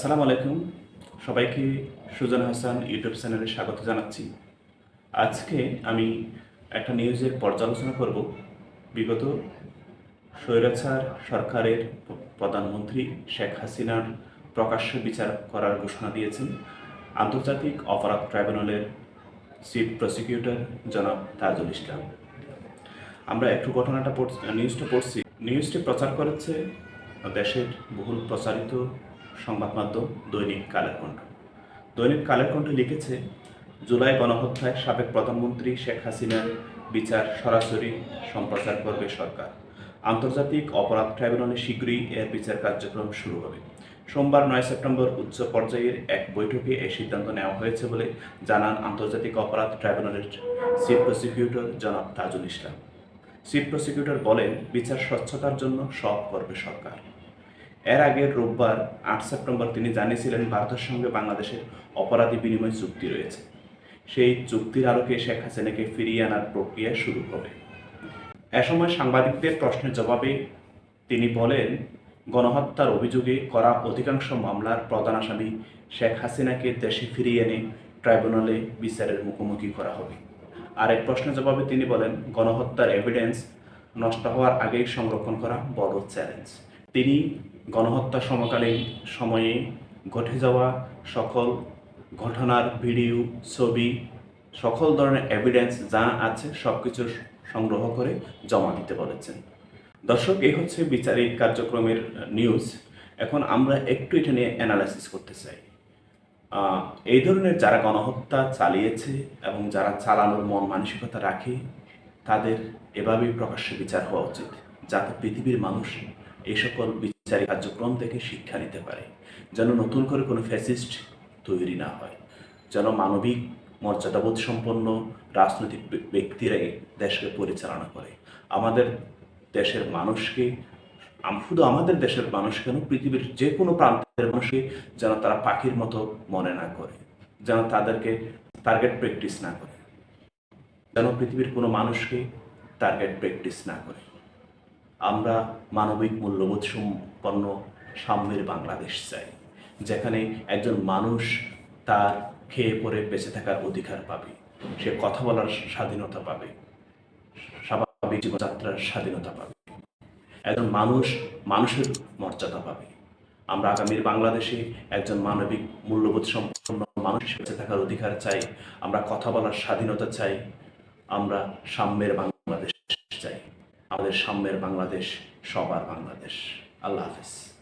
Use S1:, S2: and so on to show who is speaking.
S1: আসসালামু আলাইকুম। সবাইকে সুজন হাসান ইউটিউব চ্যানেলে স্বাগত জানাচ্ছি। আজকে আমি একটা নিউজের পর্যালোচনা করব। বিগত স্বৈরাচার সরকারের প্রধানমন্ত্রী শেখ হাসিনার প্রকাশ্য বিচার করার ঘোষণা দিয়েছেন। আন্তর্জাতিক অপরাধ ট্রাইব্যুনালের চিফ প্রসিকিউটর জনাব তাজুল ইসলাম। আমরা একটু ঘটনাটা নিউজটা পড়ছি। নিউজটি প্রচার করেছে দেশের বহুল প্রচারিত সংবাদ মাধ্যম দৈনিক কালের কণ্ঠ দৈনিক কালের কণ্ঠ লিখেছে, জুলাই গণহত্যায় সাবেক প্রধানমন্ত্রী শেখ হাসিনার বিচার সরাসরি সম্প্রচার করবে সরকার। আন্তর্জাতিক অপরাধ ট্রাইব্যুনালে শীঘ্রই এর বিচার কার্যক্রম শুরু হবে। সোমবার নয় সেপ্টেম্বর উচ্চ পর্যায়ের এক বৈঠকে এই সিদ্ধান্ত নেওয়া হয়েছে বলে জানান আন্তর্জাতিক অপরাধ ট্রাইব্যুনালের চিফ প্রসিকিউটর জনাব তাজুল ইসলাম। চিফ প্রসিকিউটর বলেন, বিচার স্বচ্ছতার জন্য সব করবে সরকার। এর আগে রোববার আট সেপ্টেম্বর তিনি জানিয়েছিলেন, ভারতের সঙ্গে বাংলাদেশের অপরাধী বিনিময় চুক্তি রয়েছে। সেই চুক্তির আলোকে শেখ হাসিনাকে ফিরিয়ে আনার প্রক্রিয়া শুরু হবে। এ সময় সাংবাদিকদের প্রশ্নের জবাবে তিনি বলেন, গণহত্যার অভিযোগে করা অধিকাংশ মামলার প্রধান আসামি শেখ হাসিনাকে দেশে ফিরিয়ে এনে ট্রাইব্যুনালে বিচারের মুখোমুখি করা হবে। আর এক প্রশ্নের জবাবে তিনি বলেন, গণহত্যার এভিডেন্স নষ্ট হওয়ার আগেই সংরক্ষণ করা বড় চ্যালেঞ্জ তিনি গণহত্যা সমকালীন সময়ে ঘটে যাওয়া সকল ঘটনার ভিডিও, ছবি, সকল ধরনের এভিডেন্স যা আছে সব কিছু সংগ্রহ করে জমা দিতে বলেছেন। দর্শক, এই হচ্ছে বিচারিক কার্যক্রমের নিউজ এখন আমরা একটু এটা নিয়ে অ্যানালাইসিস করতে চাই। এই ধরনের যারা গণহত্যা চালিয়েছে এবং যারা চালানোর মন মানসিকতা রাখে, তাদের এভাবেই প্রকাশ্যে বিচার হওয়া উচিত। যাতে পৃথিবীর মানুষ এই সকল বিচারিক কার্যক্রম থেকে শিক্ষা নিতে পারে, যেন নতুন করে কোনো ফ্যাসিস্ট তৈরি না হয়, যেন মানবিক মর্যাদাবোধ সম্পন্ন রাজনৈতিক ব্য- ব্যক্তিরাই দেশকে পরিচালনা করে। আমাদের দেশের মানুষকে শুধু আমাদের দেশের মানুষ কেন, পৃথিবীর যে কোনো প্রান্তের মানুষকে যেন তারা পাখির মতো মনে না করে, যেন তাদেরকে টার্গেট প্র্যাকটিস না করে, যেন পৃথিবীর কোনো মানুষকে টার্গেট প্র্যাকটিস না করে। আমরা মানবিক মূল্যবোধ সম্পন্ন সাম্যের বাংলাদেশ চাই, যেখানে একজন মানুষ তার খেয়ে পরে বেঁচে থাকার অধিকার পাবে, সে কথা বলার স্বাধীনতা পাবে, স্বাভাবিক জীবনযাত্রার স্বাধীনতা পাবে। একজন মানুষ মানুষের মর্যাদা পাবে। আমরা আগামীর বাংলাদেশে একজন মানবিক মূল্যবোধ সম্পন্ন মানুষ বেঁচে থাকার অধিকার চাই, আমরা কথা বলার স্বাধীনতা চাই, আমরা সাম্যের বাংলাদেশ আমাদের সাম্যের বাংলাদেশ সবার বাংলাদেশ। আল্লাহ হাফেজ।